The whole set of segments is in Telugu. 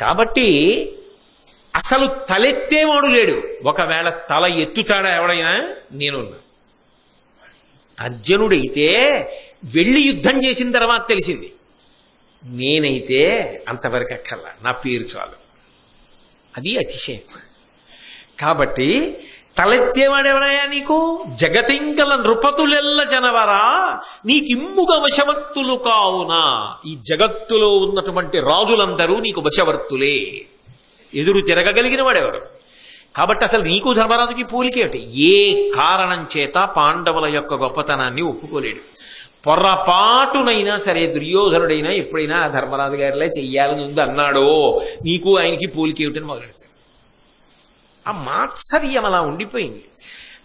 కాబట్టి అసలు తలెత్తేవాడు లేడు. ఒకవేళ తల ఎత్తుతాడా ఎవడైనా? నేనున్నా. అర్జునుడైతే వెళ్ళి యుద్ధం చేసిన తర్వాత తెలిసింది. నేనైతే అంతవరకు అక్కర్లా నా పేరు చాలు. అది అతిశయం. కాబట్టి తలెత్తేవాడెవడయా నీకు? జగతింకల నృపతులెల్ల జనవరా? నీకిమ్ముగ వశవర్తులు కావునా. ఈ జగత్తులో ఉన్నటువంటి రాజులందరూ నీకు వశవర్తులే. ఎదురు తిరగగలిగిన వాడెవరు? కాబట్టి అసలు నీకు ధర్మరాజుకి పోలికేటి ఏ కారణం చేత పాండవుల యొక్క గొప్పతనాన్ని ఒప్పుకోలేడు? పొరపాటునైనా సరే దుర్యోధనుడైనా ఎప్పుడైనా ధర్మరాజు గారిలే చెయ్యాలని ఉంది అన్నాడో నీకు ఆయనకి పోలికేమిటని మొదలెడు. ఆ మాత్సర్యం అలా ఉండిపోయింది.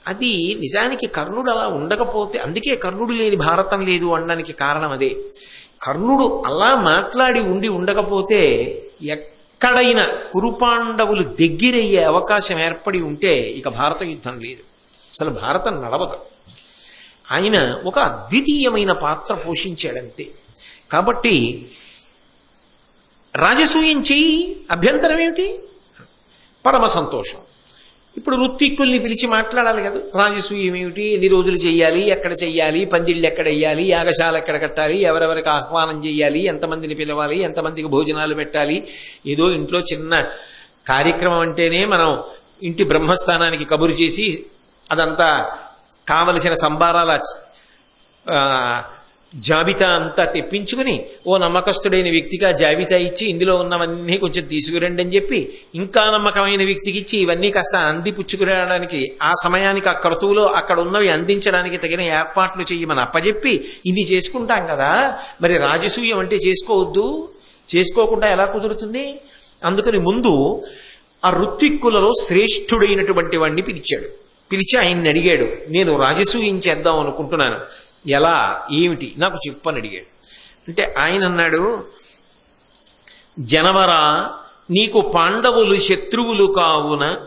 అది నిజానికి కర్ణుడు అలా ఉండకపోతే అందుకే కర్ణుడు లేని భారతం లేదు అనడానికి కారణం అదే. కర్ణుడు అలా మాట్లాడి ఉండి ఉండకపోతే ఎక్కడైనా కురుపాండవులు దగ్గరయ్యే అవకాశం ఏర్పడి ఉంటే ఇక భారత యుద్ధం లేదు. అసలు భారతం నడవదు. ఆయన ఒక అద్వితీయమైన పాత్ర పోషించాడంతే. కాబట్టి రాజసూయం చెయ్యి అభ్యంతరం ఏమిటి? పరమ సంతోషం. ఇప్పుడు ఋత్విక్కుల్ని పిలిచి మాట్లాడాలి కదా. రాజసూయం ఏమిటి? ఎన్ని రోజులు చెయ్యాలి? ఎక్కడ చెయ్యాలి? పందిళ్ళు ఎక్కడ వేయాలి యాగశాల ఎక్కడ కట్టాలి? ఎవరెవరికి ఆహ్వానం చేయాలి ఎంతమందిని పిలవాలి? ఎంతమందికి భోజనాలు పెట్టాలి? ఏదో ఇంట్లో చిన్న కార్యక్రమం అంటేనే మనం ఇంటి బ్రహ్మస్థానానికి కబురు చేసి అదంతా కావలసిన సంబారాల జాబితా అంతా తెప్పించుకుని ఓ నమ్మకస్తుడైన వ్యక్తికి ఆ జాబితా ఇచ్చి ఇందులో ఉన్నవన్నీ కొంచెం తీసుకురండి అని చెప్పి ఇంకా నమ్మకమైన వ్యక్తికి ఇచ్చి ఇవన్నీ కాస్త అంది పుచ్చుకురావడానికి ఆ సమయానికి ఆ క్రతువులో అక్కడ ఉన్నవి అందించడానికి తగిన ఏర్పాట్లు చేయమని అప్పచెప్పి ఇది చేసుకుంటాం కదా. మరి రాజసూయం అంటే చేసుకోవద్దు. చేసుకోకుండా ఎలా కుదురుతుంది? అందుకని ముందు ఆ ఋత్విక్కులలో శ్రేష్ఠుడైనటువంటి వాడిని పిలిచాడు. పిలిచి ఆయన్ని అడిగాడు నేను రాజసూయం చేద్దాం అనుకుంటున్నాను. ఎలా ఏమిటి? నాకు చెప్పని అడిగాడు. అంటే ఆయన అన్నాడు జనవరా నీకు పాండవులు శత్రువులు కావున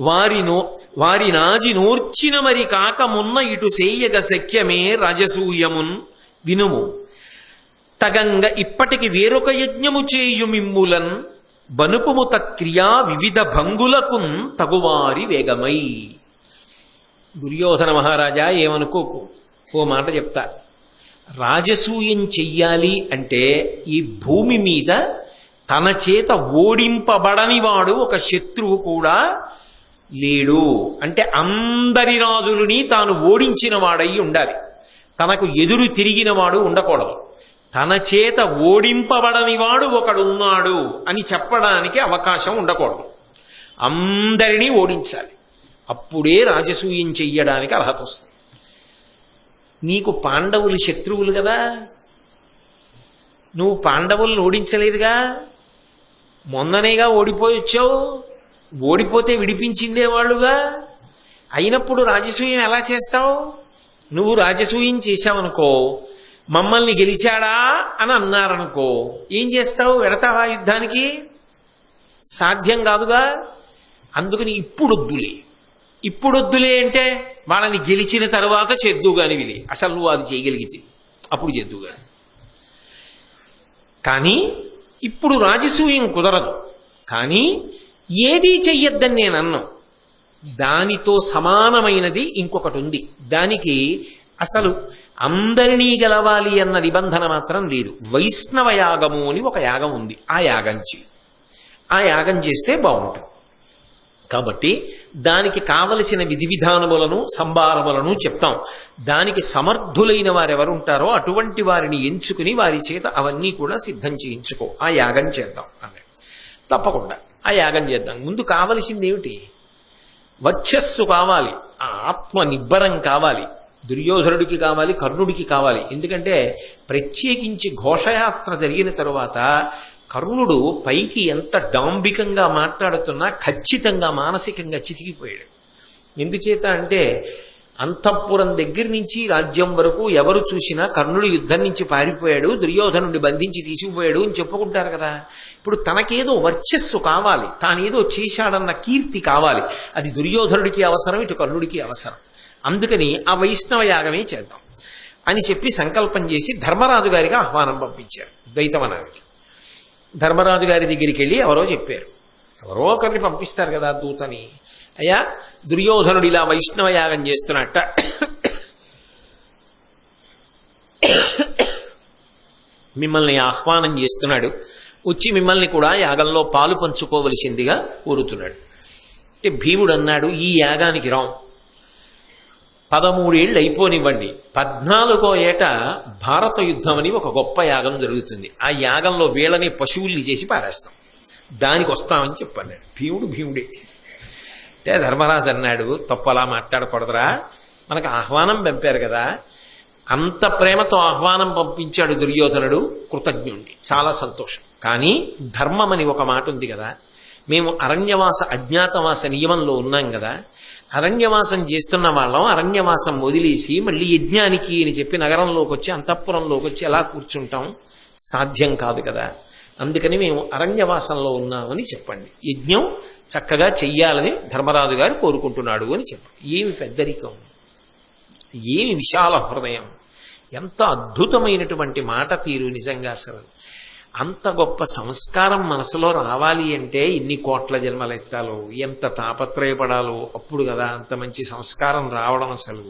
వారినో వారి నాజి నూర్చిన మరి కాకమున్న ఇటు సేయగ శక్యమే రాజసూయమున్ వినుము. తగంగ ఇప్పటికి వేరొక యజ్ఞము చేయు మిమ్ములన్ బనుపుము తక్రియా వివిధ భంగులకున్ తగువారి వేగమై. దుర్యోధన మహారాజా ఏమనుకోకు? ఓ మాట చెప్తా. రాజసూయం చెయ్యాలి అంటే ఈ భూమి మీద తన చేత ఓడింపబడని వాడు ఒక శత్రువు కూడా లేడు. అంటే అందరి రాజులని తాను ఓడించిన వాడై ఉండాలి. తనకు ఎదురు తిరిగిన వాడు ఉండకూడదు. తన చేత ఓడింపబడని వాడు ఒకడున్నాడు అని చెప్పడానికి అవకాశం ఉండకూడదు. అందరినీ ఓడించాలి. అప్పుడే రాజసూయం చెయ్యడానికి అర్హత వస్తుంది. నీకు పాండవులు శత్రువులు కదా. నువ్వు పాండవులను ఓడించలేదుగా. మొన్ననేగా ఓడిపోయి వచ్చావు. ఓడిపోతే విడిపించిందే వాళ్ళుగా. అయినప్పుడు రాజసూయం ఎలా చేస్తావు? నువ్వు రాజసూయం చేశావనుకో మమ్మల్ని గెలిచాడా అని అన్నారనుకో ఏం చేస్తావు? వెడతావా యుద్ధానికి? సాధ్యం కాదుగా. అందుకని ఇప్పుడు వద్దులే ఇప్పుడు వద్దులే అంటే వాళ్ళని గెలిచిన తర్వాత చెద్దు కాని విలే అసలు నువ్వు అది చేయగలిగితే. అప్పుడు చెద్దు గాని కానీ ఇప్పుడు రాజసూయం కుదరదు. కానీ ఏదీ చెయ్యొద్దని నేను అన్నాం. దానితో సమానమైనది ఇంకొకటి ఉంది దానికి అసలు అందరినీ గెలవాలి అన్న నిబంధన మాత్రం లేదు. వైష్ణవ యాగము అని ఒక యాగం ఉంది. ఆ యాగం చేయి ఆ యాగం చేస్తే బాగుంటుంది. కాబట్టి దానికి కావలసిన విధి విధానములను సంభారములను చెప్తాం. దానికి సమర్థులైన వారెవరు ఉంటారో అటువంటి వారిని ఎంచుకుని వారి చేత అవన్నీ కూడా సిద్ధం చేయించుకో. ఆ యాగం చేద్దాం అన్నాడు. తప్పకుండా ఆ యాగం చేద్దాం. ముందు కావలసింది ఏమిటి? వర్చస్సు కావాలి. ఆత్మ నిబ్బరం కావాలి. దుర్యోధనుడికి కావాలి కర్ణుడికి కావాలి. ఎందుకంటే ప్రత్యేకించి ఘోషయాత్ర జరిగిన తరువాత కర్ణుడు పైకి ఎంత డాంబికంగా మాట్లాడుతున్నా ఖచ్చితంగా మానసికంగా చితికిపోయాడు. ఎందుచేత అంటే అంతఃపురం దగ్గర నుంచి రాజ్యం వరకు ఎవరు చూసినా కర్ణుడు యుద్ధం నుంచి పారిపోయాడు దుర్యోధనుడిని బంధించి తీసుకుపోయాడు అని చెప్పుకుంటారు కదా. ఇప్పుడు తనకేదో వర్చస్సు కావాలి తానేదో చేశాడన్న కీర్తి కావాలి. అది దుర్యోధనుడికి అవసరం ఇటు కర్ణుడికి అవసరం. అందుకని ఆ వైష్ణవ యాగమే చేద్దాం అని చెప్పి సంకల్పం చేసి ధర్మరాజు గారికి ఆహ్వానం పంపించారు ద్వైతవనానికి. ధర్మరాజు గారి దగ్గరికి వెళ్ళి ఎవరో చెప్పారు. ఎవరో ఒకరిని పంపిస్తారు కదా దూతని. అయ్యా దుర్యోధనుడు ఇలా వైష్ణవ యాగం చేస్తున్నట్ట. మిమ్మల్ని ఆహ్వానం చేస్తున్నాడు. వచ్చి మిమ్మల్ని కూడా యాగంలో పాలు పంచుకోవలసిందిగా కోరుతున్నాడు. అంటే భీముడు అన్నాడు ఈ యాగానికి రాం పదమూడేళ్ళు అయిపోనివ్వండి. పద్నాలుగో ఏట భారత యుద్ధం అని ఒక గొప్ప యాగం జరుగుతుంది. ఆ యాగంలో వీళ్ళని పశువుల్ని చేసి పారేస్తాం. దానికి వస్తామని చెప్పన్నాడు భీముడు భీముడే. అంటే ధర్మరాజు అన్నాడు తప్పలా మాట్లాడకూడదురా. మనకు ఆహ్వానం పంపారు కదా. అంత ప్రేమతో ఆహ్వానం పంపించాడు దుర్యోధనుడు. కృతజ్ఞుణ్ణి. చాలా సంతోషం. కానీ ధర్మం అని ఒక మాట ఉంది కదా. మేము అరణ్యవాస అజ్ఞాతవాస నియమంలో ఉన్నాం కదా అరణ్యవాసం చేస్తున్న వాళ్ళం అరణ్యవాసం వదిలేసి మళ్ళీ యజ్ఞానికి అని చెప్పి నగరంలోకి వచ్చి అంతఃపురంలోకి వచ్చి ఎలా కూర్చుంటాం. సాధ్యం కాదు కదా. అందుకని మేము అరణ్యవాసంలో ఉన్నామని చెప్పండి. యజ్ఞం చక్కగా చెయ్యాలని ధర్మరాజు గారు కోరుకుంటున్నాడు అని చెప్పండి ఏమి పెద్దరికం? ఏమి విశాల హృదయం? ఎంత అద్భుతమైనటువంటి మాట తీరు నిజంగా అసలు. అంత గొప్ప సంస్కారం మనసులో రావాలి అంటే ఇన్ని కోట్ల జన్మలెత్తాలో ఎంత తాపత్రయపడాలో అప్పుడు కదా అంత మంచి సంస్కారం రావడం అసలు.